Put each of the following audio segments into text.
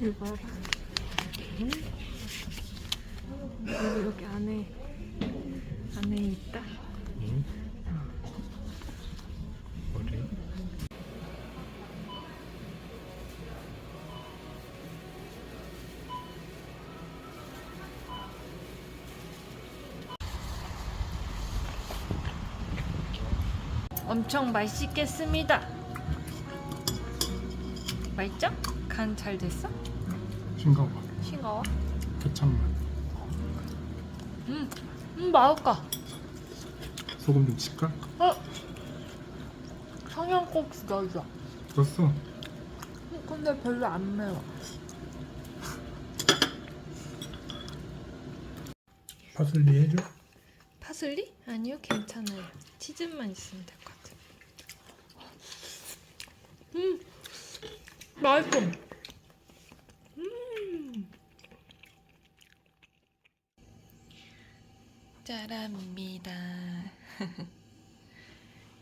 이거 봐봐. 응? 여기, 안에, 안에 있다. 응? 뭐래? 엄청 맛있겠습니다. 맛있죠? 간 잘 됐어? 싱거워 싱거워? 케찹 맛 음, 음 맛있다. 소금 좀 칠까? 어? 청양고추 넣어줘. 넣었어 음, 근데 별로 안 매워. 파슬리 해줘? 파슬리? 아니요, 괜찮아요. 치즈만 있으면 될 것 같아요. 음, 맛있어. 음. 짜랍니다.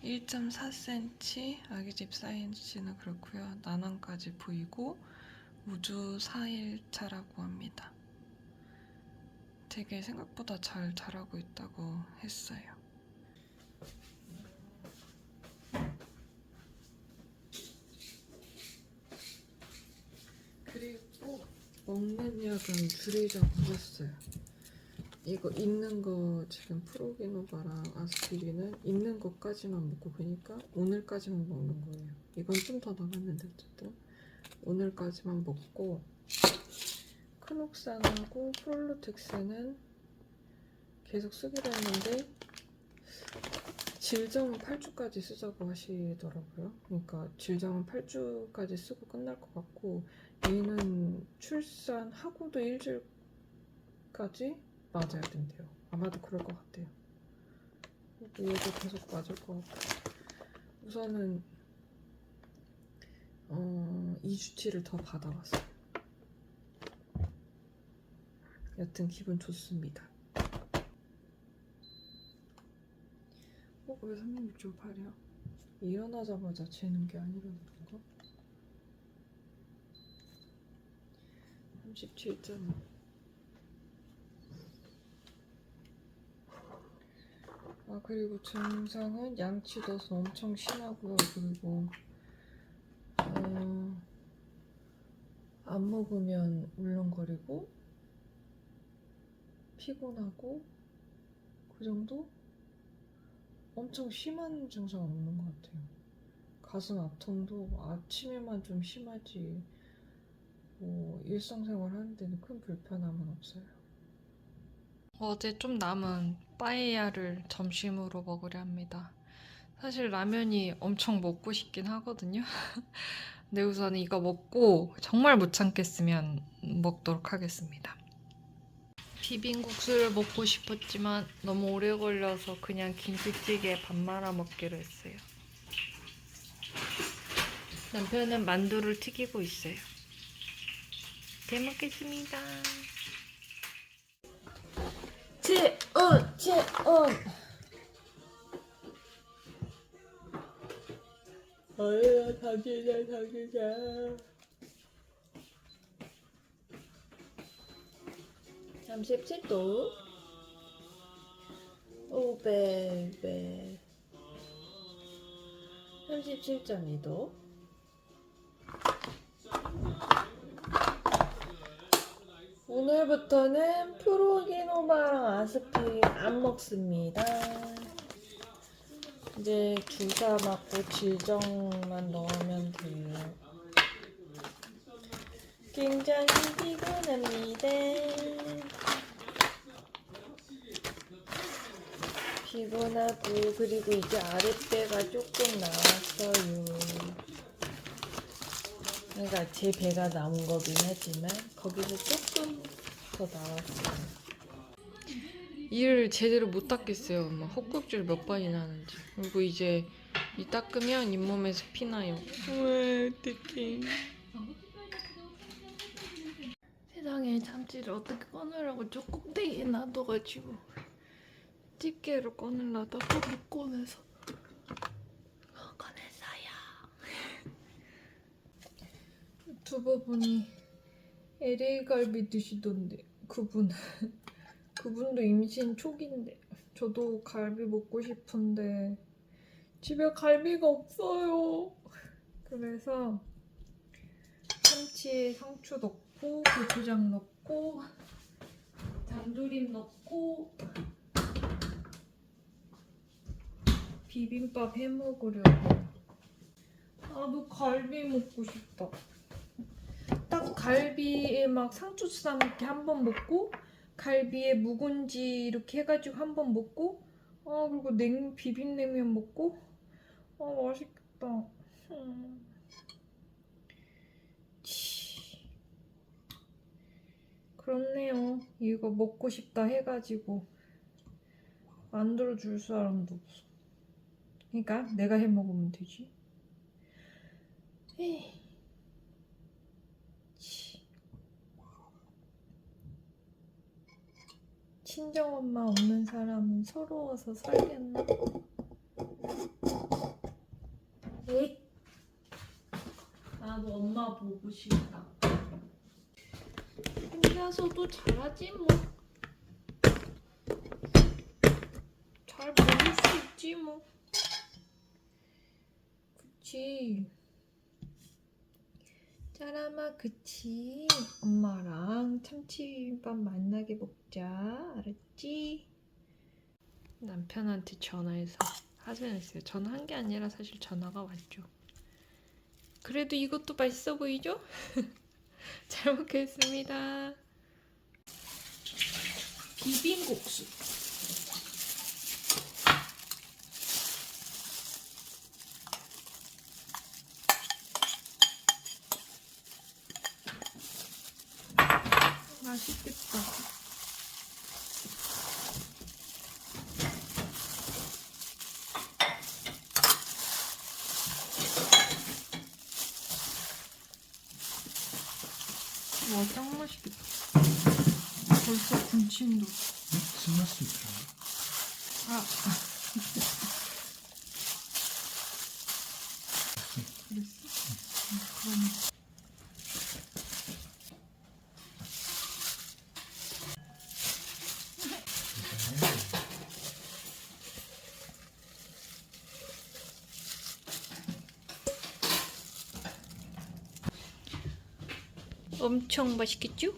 1.4cm 아기집 사이즈는 그렇고요. 난원까지 보이고 우주 4일차라고 합니다. 되게 생각보다 잘 자라고 있다고 했어요. 그리고 먹는 약은 줄이자 묻었어요. 이거 있는 거 지금 프로기노바랑 아스피린은 있는 것까지만 먹고 그러니까 오늘까지만 먹는 거예요. 이건 좀 더 남았는데 어쨌든 오늘까지만 먹고 크녹산하고 프롤로텍스는 계속 쓰기로 했는데 질정은 8주까지 쓰자고 하시더라고요. 그러니까 질정은 8주까지 쓰고 끝날 것 같고 얘는 출산하고도 일주일까지 맞아야 된대요. 아마도 그럴 것 같아요. 얘도 계속 맞을 것 같고 우선은 어, 2주치를 더 받아왔어요. 여튼 기분 좋습니다. 어? 왜 36.8이야? 일어나자마자 재는 게 아니라 그런가? 37.2 아 그리고 증상은 양치도서 엄청 심하고요 그리고 어, 안 먹으면 울렁거리고 피곤하고 그 정도? 엄청 심한 증상 없는 것 같아요. 가슴 아픔도 아침에만 좀 심하지 뭐 일상생활 하는 데는 큰 불편함은 없어요. 어제 좀 남은 빠에야를 점심으로 먹으려 합니다. 사실 라면이 엄청 먹고 싶긴 하거든요. 근데 우선 이거 먹고 정말 못 참겠으면 먹도록 하겠습니다. 비빔국수를 먹고 싶었지만 너무 오래 걸려서 그냥 김치찌개에 밥 말아 먹기로 했어요. 남편은 만두를 튀기고 있어요. 잘 먹겠습니다. 재운, 재운. 아야, 자기자, 자기자. 37도. 오, 베베. 37.2도. 오늘부터는 프로기노바랑 아스피린 안 먹습니다. 이제 주사 맞고 질정만 넣으면 돼요. 굉장히 피곤합니다. 피곤하고 그리고 이제 아랫배가 조금 나왔어요. 그러니까 제 배가 남은 거긴 하지만 거기서 조금 더 나왔어요. 이를 제대로 못 닦겠어요. 막 헛국질 몇 번이나 하는지. 그리고 이제 이 닦으면 잇몸에서 피나요. 왜 어떡해. 세상에 참치를 어떻게 꺼내라고 저 꼭대기에 놔둬가지고 집게로 꺼내려다가 못 꺼내서 꺼냈어요. 두부 보니 LA 갈비 드시던데 그분 그분도 임신 초기인데 저도 갈비 먹고 싶은데 집에 갈비가 없어요. 그래서 참치에 상추 넣고 고추장 넣고 단두림 넣고 비빔밥 해 먹으려고. 나도 갈비 먹고 싶다. 딱 갈비에 막 상추 쌈 이렇게 한 번 먹고 갈비에 묵은지 이렇게 해가지고 한 번 먹고 아 그리고 냉 비빔냉면 먹고 아 맛있겠다. 음. 치. 그렇네요. 이거 먹고 싶다 해가지고 만들어 줄 사람도 없어. 그러니까 내가 해 먹으면 되지. 에이. 친정엄마 없는 사람은 서러워서 살겠나? 에잇. 나도 엄마 보고 싶다. 혼자서도 잘하지 뭐. 잘 먹을 수 있지 뭐. 그치. 짜라마 그치. 엄마랑 참치밥 만나게 먹자. 알았지? 남편한테 전화해서 하소연했어요. 전화 한 게 아니라 사실 전화가 왔죠. 그래도 이것도 맛있어 보이죠? 잘 먹겠습니다. 비빔국수. 맛있겠다. 와, 짱 맛있겠다. 벌써 군침도. 응? 신날 수 있죠. 아. 그랬어? 응, 그럼. 엄청 맛있겠죠?